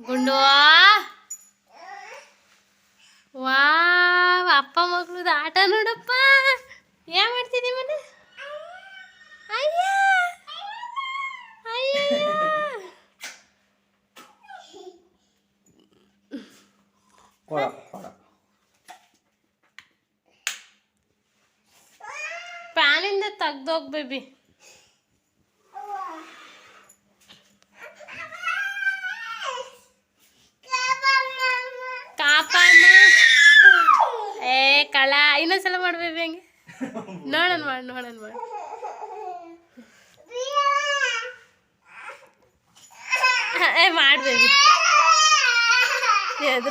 ಗುಂಡು ವಾ ಅಪ್ಪ ಮಗಳದ ಆಟ ನೋಡಪ್ಪ ಏನ್ ಮಾಡ್ತಿದ್ದೀವಿ ಮನೆ ಅಯ್ಯ ಅಯ್ಯಯ್ಯ. ಕೊಡ ಕೊಡ ಪ್ಯಾನಿಂದ ತೆಗ್ದೋಗ್ ಬೇಬಿ ಕಳ ಇನ್ನೊಂದ್ಸಲ ಸಲ ಬೇಬಿ ಹಂಗೆ. ನೋಡೋಣ ಮಾಡಿ ನೋಡೋಣ ಮಾಡಿ. ಏ ಮಾಡ್ಬೇಬಿ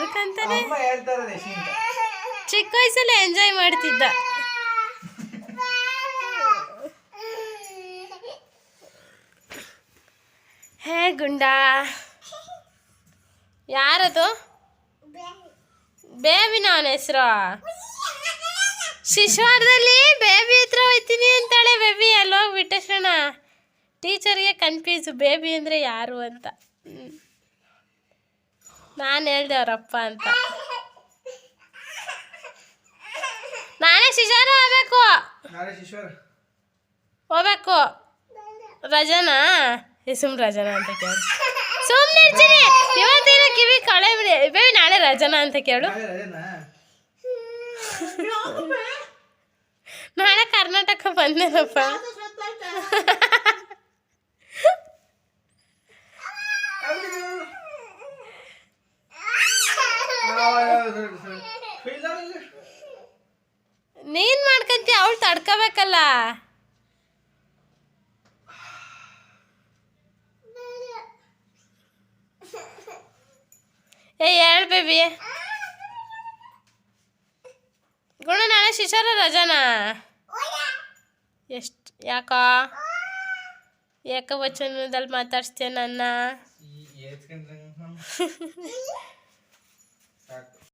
ನಿಶ್ಚಿಂತ ಚಿಕ್ಕ ವಯಸ್ಸಲ್ಲಿ ಎಂಜಾಯ್ ಮಾಡ್ತಿದ್ದ. ಹೇ ಗುಂಡ. ಯಾರದು? ಬೇಬಿನ ಅವನ ಹೆಸರು. ಶಿಶುವಾರದಲ್ಲಿ ಬೇಬಿ ಹತ್ರ ಹೋಯ್ತೀನಿ ಅಂತಾಳೆ ಬೇಬಿ ಅಲ್ಲೋಗಿ ಬಿಟ್ಟಣ ಟೀಚರ್ಗೆ ಕನ್ಫ್ಯೂಸ್ ಬೇಬಿ ಅಂದರೆ ಯಾರು ಅಂತ. ನಾನು ಹೇಳ್ದೆ ಅವರಪ್ಪ ಅಂತ. ನಾನೇ ಶಿಶಾರ ಹೋಗ್ಬೇಕು. ಹೋಗ್ಬೇಕು. ರಜನಾ? ಸುಮ್ ರಜನಾ ಅಂತ ಕೇಳಿ. ಸುಮ್ಮನೆ ಇವತ್ತೇನೋ ಕಿವಿ ಕಳೆ ಬೇಬಿ ನಾಳೆ ರಜನಾ ಅಂತ ಕೇಳು. ನಾಳೆ ರಜೆನಾ ನಾಳೆ ಕರ್ನಾಟಕ ಬಂದೇನಪ್ಪ ನೀನ್ ಮಾಡ್ಕಂತಿ ಅವಳು ತಡ್ಕೋಬೇಕಲ್ಲ ಏ ಹೇಳ್ ಶಿಶಾರ ರಜನಾ? ಎಷ್ಟು ಯಾಕ? ಯಾಕ ವಚನದಲ್ಲಿ ಮಾತಾಡ್ಸ್ತೇನೆ ನನ್ನ?